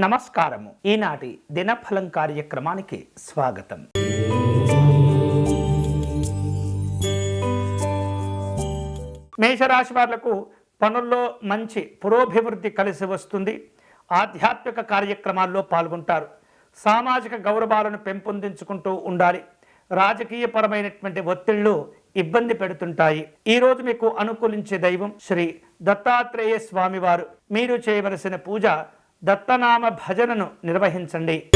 నమస్కారము. ఈనాటి దినఫలం కార్యక్రమానికి స్వాగతం. మేషరాశి వాళ్ళకు పనుల్లో మంచి పురోభివృద్ధి కలిసి వస్తుంది. ఆధ్యాత్మిక కార్యక్రమాల్లో పాల్గొంటారు. సామాజిక గౌరవాలను పెంపొందించుకుంటూ ఉండాలి. రాజకీయపరమైనటువంటి ఒత్తిళ్ళు ఇబ్బంది పెడుతుంటాయి. ఈ రోజు మీకు అనుకూలించే దైవం శ్రీ దత్తాత్రేయ స్వామివారు. మీరు చేయవలసిన పూజ దత్తనామ భజనను నిర్వహించండి.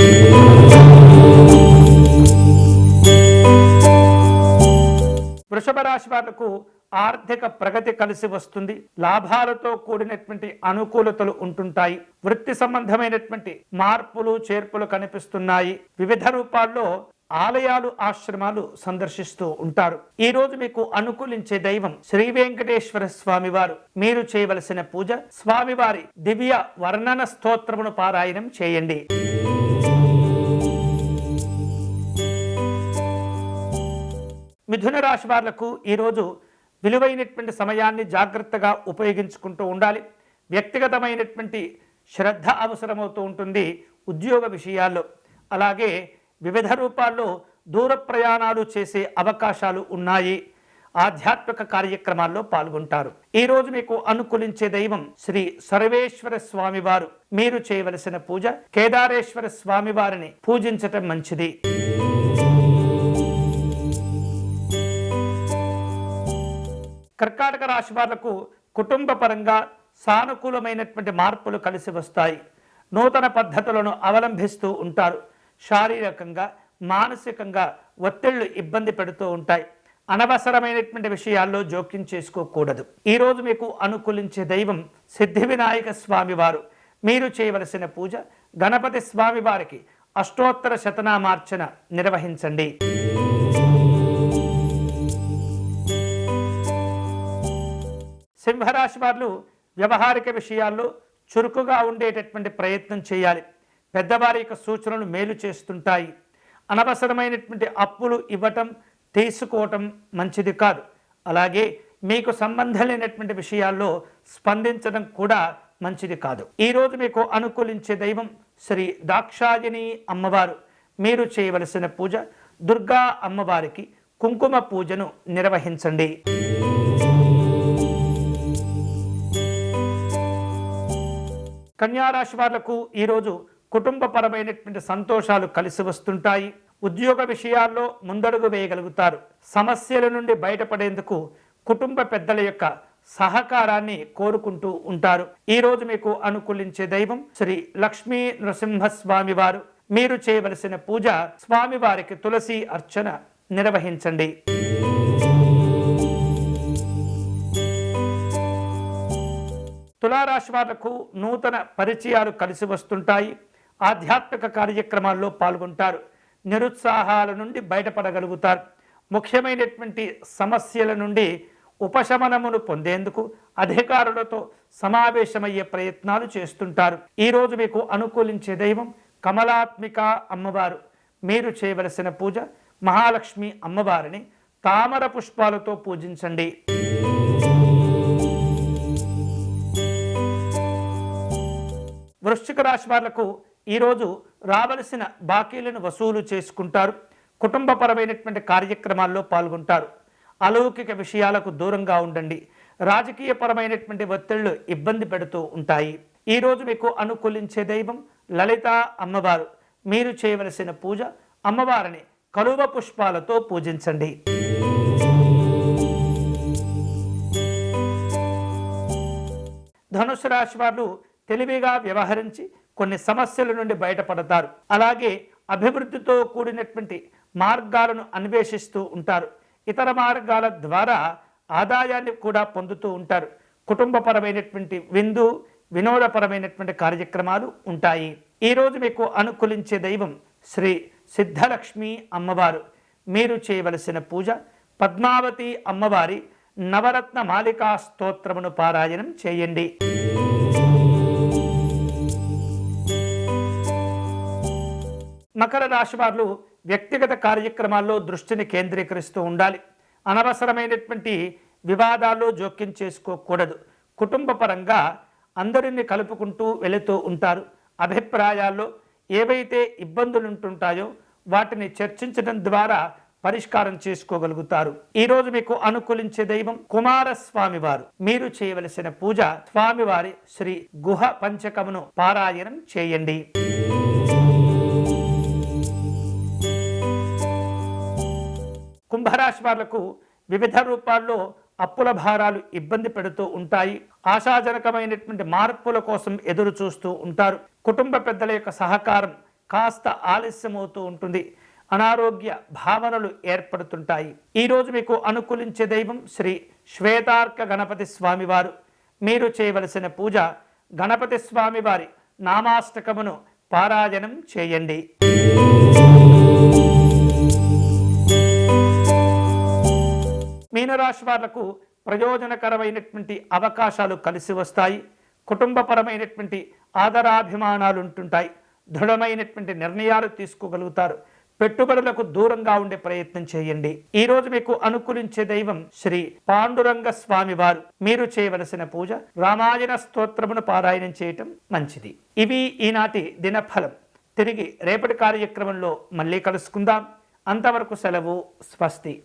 వృషభ రాశి వాళ్ళకు ఆర్థిక ప్రగతి కలిసి వస్తుంది. లాభాలతో కూడినటువంటి అనుకూలతలు ఉంటుంటాయి. వృత్తి సంబంధమైనటువంటి మార్పులు చేర్పులు కనిపిస్తున్నాయి. వివిధ రూపాల్లో ఆలయాలు ఆశ్రమాలు సందర్శిస్తూ ఉంటారు. ఈ రోజు మీకు అనుకూలించే దైవం శ్రీ వెంకటేశ్వర స్వామి వారు మీరు చేయవలసిన పూజ స్వామివారి దివ్య వర్ణన స్తోత్రమును పారాయణం చేయండి. మిథున రాశి వాళ్ళకు ఈరోజు విలువైనటువంటి సమయాన్ని జాగ్రత్తగా ఉపయోగించుకుంటూ ఉండాలి. వ్యక్తిగతమైనటువంటి శ్రద్ధ అవసరమవుతూ ఉంటుంది ఉద్యోగ విషయాల్లో. అలాగే వివిధ రూపాల్లో దూర ప్రయాణాలు చేసే అవకాశాలు ఉన్నాయి. ఆధ్యాత్మిక కార్యక్రమాల్లో పాల్గొంటారు. ఈరోజు మీకు అనుకూలించే దైవం శ్రీ సర్వేశ్వర స్వామివారు. మీరు చేయవలసిన పూజ కేదారేశ్వర స్వామివారిని పూజించటం మంచిది. కర్కాటక రాశి వాళ్ళకు కుటుంబ పరంగా సానుకూలమైనటువంటి మార్పులు కలిసి వస్తాయి. నూతన పద్ధతులను అవలంబిస్తూ ఉంటారు. శారీరకంగా మానసికంగా ఒత్తిళ్ళు ఇబ్బంది పెడుతూ ఉంటాయి. అనవసరమైనటువంటి విషయాల్లో జోక్యం చేసుకోకూడదు. ఈరోజు మీకు అనుకూలించే దైవం సిద్ధి వినాయక స్వామివారు మీరు చేయవలసిన పూజ గణపతి స్వామి వారికి అష్టోత్తర శతనామార్చన నిర్వహించండి. సింహరాశి వారు వ్యవహారిక విషయాల్లో చురుకుగా ఉండేటటువంటి ప్రయత్నం చేయాలి. పెద్దవారి యొక్క సూచనలు మేలు చేస్తుంటాయి. అనవసరమైనటువంటి అప్పులు ఇవ్వటం తీసుకోవటం మంచిది కాదు. అలాగే మీకు సంబంధం లేనటువంటి విషయాల్లో స్పందించడం కూడా మంచిది కాదు. ఈరోజు మీకు అనుకూలించే దైవం శ్రీ దాక్షాయని అమ్మవారు. మీరు చేయవలసిన పూజ దుర్గా అమ్మవారికి కుంకుమ పూజను నిర్వహించండి. కన్యారాశి వాళ్ళకు ఈరోజు కుటుంబపరమైనటువంటి సంతోషాలు కలిసి వస్తుంటాయి. ఉద్యోగ విషయాల్లో ముందడుగు వేయగలుగుతారు. సమస్యల నుండి బయటపడేందుకు కుటుంబ పెద్దల యొక్క సహకారాన్ని కోరుకుంటూ ఉంటారు. ఈరోజు మీకు అనుకూలించే దైవం శ్రీ లక్ష్మీ నృసింహస్వామి వారు. మీరు చేయవలసిన పూజ స్వామివారికి తులసి అర్చన నిర్వహించండి. తులారాశి వాళ్ళకు నూతన పరిచయాలు కలిసి వస్తుంటాయి. ఆధ్యాత్మిక కార్యక్రమాల్లో పాల్గొంటారు. నిరుత్సాహాల నుండి బయటపడగలుగుతారు. ముఖ్యమైనటువంటి సమస్యల నుండి ఉపశమనమును పొందేందుకు అధికారులతో సమావేశమయ్యే ప్రయత్నాలు చేస్తుంటారు. ఈరోజు మీకు అనుకూలించే దైవం కమలాత్మిక అమ్మవారు. మీరు చేయవలసిన పూజ మహాలక్ష్మి అమ్మవారిని తామర పుష్పాలతో పూజించండి. వృశ్చిక రాశి వాళ్ళకు ఈరోజు రావలసిన బాకీలను వసూలు చేసుకుంటారు. కుటుంబపరమైనటువంటి కార్యక్రమాల్లో పాల్గొంటారు. అలౌకిక విషయాలకు దూరంగా ఉండండి. రాజకీయపరమైనటువంటి ఒత్తిళ్ళు ఇబ్బంది పెడుతూ ఉంటాయి. ఈరోజు మీకు అనుకూలించే దైవం లలిత అమ్మవారు. మీరు చేయవలసిన పూజ అమ్మవారిని కలువ పుష్పాలతో పూజించండి. ధనుసు రాశి వారు తెలివిగా వ్యవహరించి కొన్ని సమస్యల నుండి బయటపడతారు. అలాగే అభివృద్ధితో కూడినటువంటి మార్గాలను అన్వేషిస్తూ ఉంటారు. ఇతర మార్గాల ద్వారా ఆదాయాన్ని కూడా పొందుతూ ఉంటారు. కుటుంబపరమైనటువంటి విందు వినోదపరమైనటువంటి కార్యక్రమాలు ఉంటాయి. ఈరోజు మీకు అనుకూలించే దైవం శ్రీ సిద్ధలక్ష్మి అమ్మవారు. మీరు చేయవలసిన పూజ పద్మావతి అమ్మవారి నవరత్న మాలికా స్తోత్రమును పారాయణం చేయండి. మకర రాశి వారు వ్యక్తిగత కార్యక్రమాల్లో దృష్టిని కేంద్రీకరిస్తూ ఉండాలి. అనవసరమైనటువంటి వివాదాల్లో జోక్యం చేసుకోకూడదు. కుటుంబ పరంగా అందరినీ కలుపుకుంటూ వెళుతూ ఉంటారు. అభిప్రాయాల్లో ఏవైతే ఇబ్బందులు ఉంటుంటాయో వాటిని చర్చించడం ద్వారా పరిష్కారం చేసుకోగలుగుతారు. ఈరోజు మీకు అనుకూలించే దైవం కుమారస్వామి వారు. మీరు చేయవలసిన పూజ స్వామివారి శ్రీ గుహ పంచకమును పారాయణం చేయండి. కుంభరాశి వాళ్ళకు వివిధ రూపాల్లో అప్పుల భారాలు ఇబ్బంది పెడుతూ ఉంటాయి. ఆశాజనకమైనటువంటి మార్పుల కోసం ఎదురు చూస్తూ ఉంటారు. కుటుంబ పెద్దల యొక్క సహకారం కాస్త ఆలస్యమవుతూ ఉంటుంది. అనారోగ్య భావనలు ఏర్పడుతుంటాయి. ఈరోజు మీకు అనుకూలించే దైవం శ్రీ శ్వేతార్క గణపతి స్వామివారు. మీరు చేయవలసిన పూజ గణపతి స్వామివారి నామాష్టకమును పారాయణం చేయండి. మీనరాశి వాళ్ళకు ప్రయోజనకరమైనటువంటి అవకాశాలు కలిసి వస్తాయి. కుటుంబపరమైనటువంటి ఆదరాభిమానాలు ఉంటుంటాయి దృఢమైనటువంటి నిర్ణయాలు తీసుకోగలుగుతారు. పెట్టుబడులకు దూరంగా ఉండే ప్రయత్నం చేయండి. ఈ రోజు మీకు అనుకూలించే దైవం శ్రీ పాండురంగ స్వామి వారు మీరు చేయవలసిన పూజ రామాయణ స్తోత్రమును పారాయణం చేయటం మంచిది. ఇవి ఈనాటి దినఫలం. తిరిగి రేపటి కార్యక్రమంలో మళ్ళీ కలుసుకుందాం. అంతవరకు సెలవు స్వస్తి.